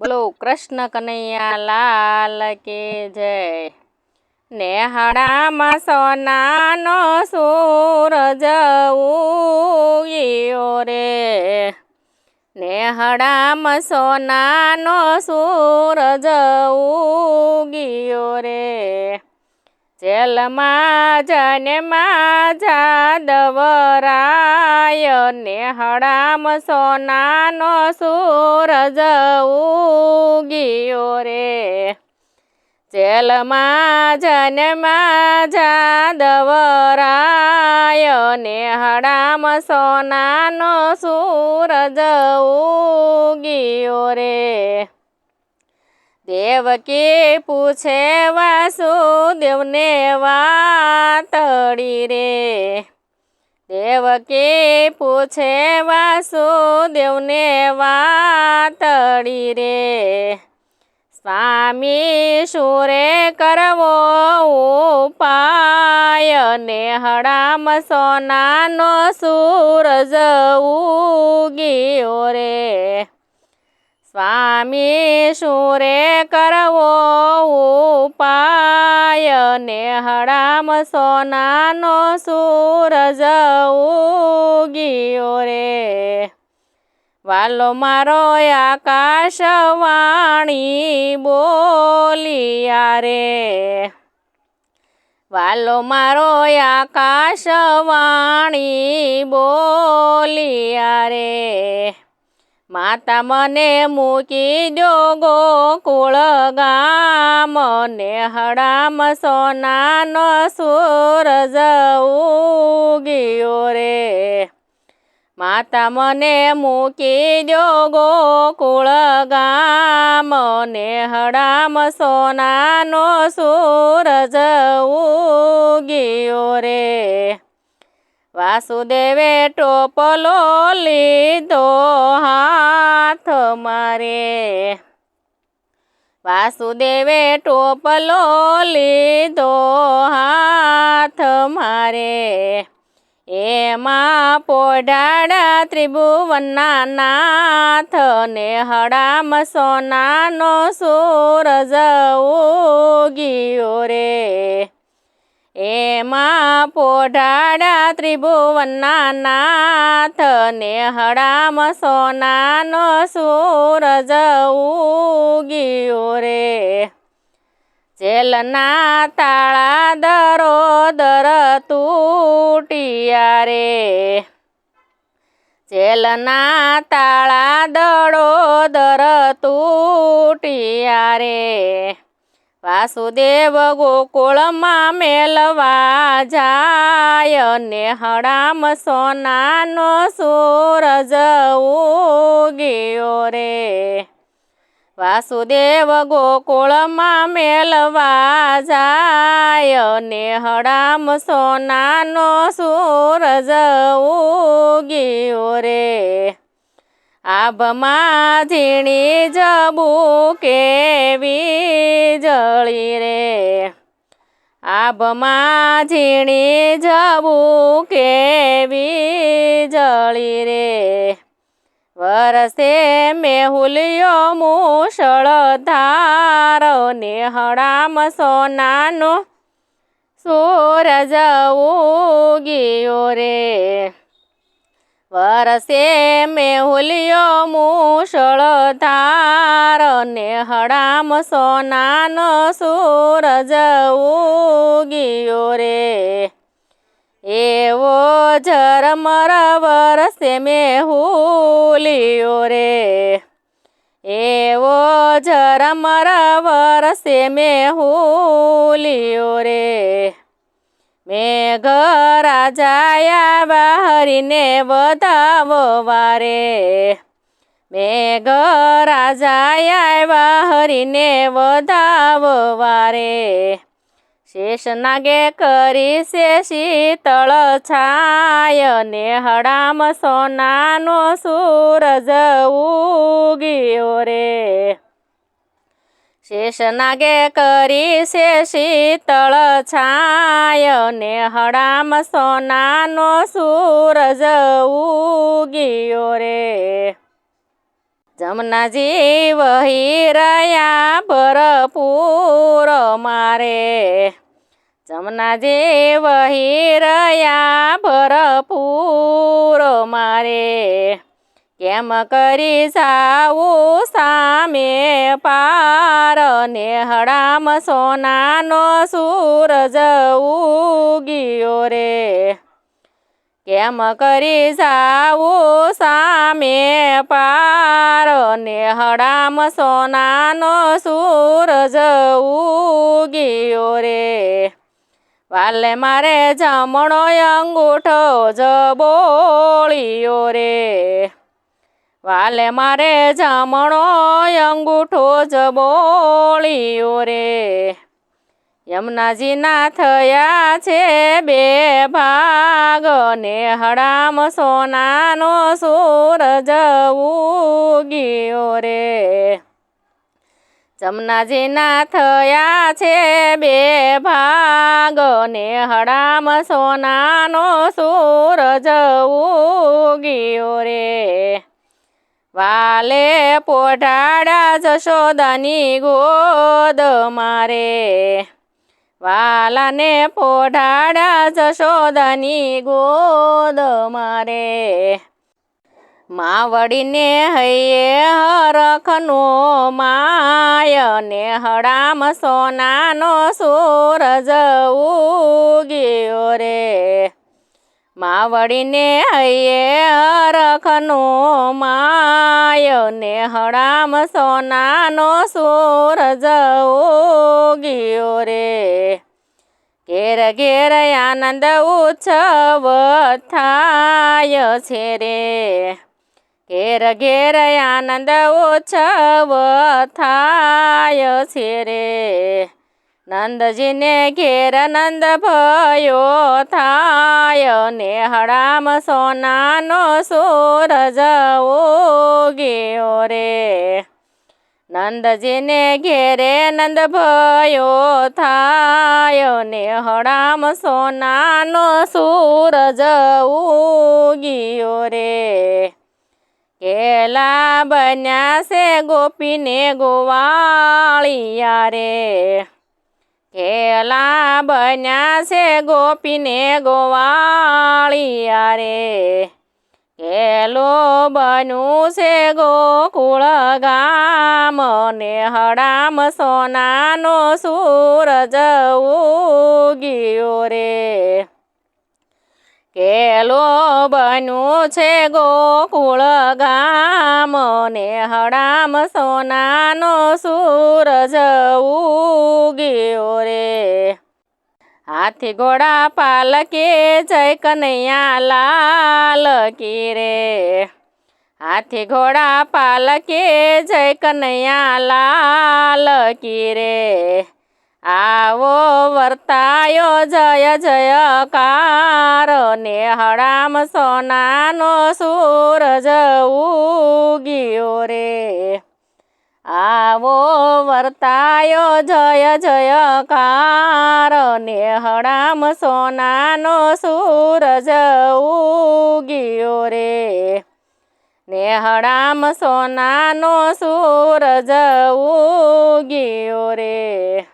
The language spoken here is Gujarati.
બોલો, કૃષ્ણ કનૈયા લાલ કે જય? નેહાડામાં સોનાનો સૂરજ ઉગ્યો રે. નેહડામાં સોનાનો સૂરજ ઉગ્યો રે. જેલમાં જન્મા જાદવરાય હડામ સોનાનો સૂરજ ઉગ્યો રે. જેલમાં જન્મા જાદવરાય હડામ સોનાનો સૂરજ ઉગ્યો રે. દેવકી પૂછે વાસુદેવને વાતડી રે. દેવકી પૂછે વાસુદેવને વાતડી રે. સ્વામી સુરે કરવો ઉપાય નેહડામ સોનાનો સૂરજ ઉગ્યો રે. સ્વામી સુરે કરવો ઉપાય નેહડામ સોનાનો સૂરજ ઉગ્યો રે. વાલો મારો આકાશવાણી બોલિયા રે. વાલો મારો આકાશવાણી બોલિયા રે. માતા મને મૂકી દો ગોકુળ ગામ નેહડામ સોનાનો સૂરજ ઉગ્યો રે. માતા મને મૂકી દો ગોકુળ ગામ નેહડામ સોનાનો સૂરજ ઉગ્યો રે. વાસુદેવે ટોપલો લીધો હાથ મારે. વાસુદેવે ટોપલો લીધો હાથ મારે. એમાં પોઢાડા ત્રિભુવનના નાથ ને હડામ સોનાનો સૂરજ ઉગ્યો રે. એમાં પોઢાડા ત્રિભુવનના નાથ ને હડામ સોનાનો સૂરજ ઉગ્યો રે. જેલના તાળા દરો દર તૂટિયા રે. જેલના તાળા દડો દર તૂટિયા રે. વાસુદેવ ગોકુળમાં મેલવા જાય ને હડામ સોનાનો સૂરજ ઉગ્યો રે. વાસુદેવ ગોકુળમાં મેલવા જાય ને હડામ સોનાનો સૂરજ ઉગ્યો રે. આભમાં ઝીણી જબુ કેવી જળી રે? આભમાં ઝીણી જબુ કેવી જળી રે? વરસે મેહુલિયો મુસળ ધાર નેહડામ સોનાનો સૂરજ ઉગ્યો રે. વરસે મેહુલિયો મૂષળ ધાર નેહડામ સોનાનો સૂરજ ઉગિયો રે. એવો ઝરમર વરસે મેહુલિયો રે. એવો ઝરમર વરસે મેહુલિયો રે. મેઘ રાજાયા બહારીને વધાવવા વારે. મેઘ રાજાયા બહારીને વધાવવા વારે. શેષ નાગે કરી છે શીતળ છાય ને હડામ સોનાનો સૂરજ ઉગ્યો રે. શેષ નાગે કરી છે શીતળ છાય ને હડામ સોનાનો સૂરજ ઉગ્યો રે. જમનાજી વહી રહ્યા ભરપૂર મારે. જમનાજી વહી રહ્યા ભરપૂર મારે. કેમ કરી જાવું પાર નેહડામ સોનાનો સૂરજ ઉગ્યો રે. કેમ કરી જાવું સામે પાર નેહડામ સોનાનો સૂરજ ઉગ્યો રે. વાલે મારે જમણો અંગૂઠો જ બોળ્યો રે. વાલે મારે જામણો અંગૂઠો જ બોળ્યો રે. યમુનાજીના થયા છે બે ભાગ ને હડામ સોનાનો સૂરજ ઉગ્યો રે. જમનાજીના થયા છે બે ભાગ ને હડામ સોનાનો સૂરજ ઉગ્યો રે. વાલે પોઢાડા જશોદાની ગોદ મારે. વાલાને પોઢાડા જશોદાની ગોદ મારે. માવડીને હૈયે હરખનો માય ને હડામ સોનાનો સૂરજ ઉગ્યો રે. માવડીને હૈયે હરખનો માય ને હડામ સોનાનો સૂરજ ઉગ્યો રે. ઘેર ઘેર આનંદ ઉત્સવ થાય છે રે. ઘેર ઘેર આનંદ ઉત્સવ થાય છે રે. નંદજીને ઘેર નંદ ભયો થાય ને હડામ સોનાનો સૂરજ ઉગ્યો રે. નંદજીને ઘેરે નંદ ભયો થાય ને હડામ સોનાનો સૂરજ ઉગ્યો રે. કેલા બન્યા છે ગોપીને ગોવાળિયા રે. કેલા બન્યા છે ગોપીને ગોવાળિયા રે કેલો બન્યું છે ગોકુળ ગામ, ને હડામ સોનાનો સૂરજ ઉગ્યો રે. કેલો બન્યું છે ગોકુળ ગામ, ને હડામ સોનાનો સૂરજ ઉગ્યો રે. હાથી ઘોડા પાલકે જય કનૈયા લાલ કી રે. હાથી ઘોડા પાલકે જય કનૈયા લાલ કી રે. આવો વર્તાયો જય જયકાર ને હડામ સોનાનો સૂરજ ઉગ્યો રે. આવો વર્તાયો જય જયકાર ને હડામ સોનાનો સૂરજ ઉગ્યો રે. ને હડામ સોનાનો સૂરજ ઉગ્યો રે.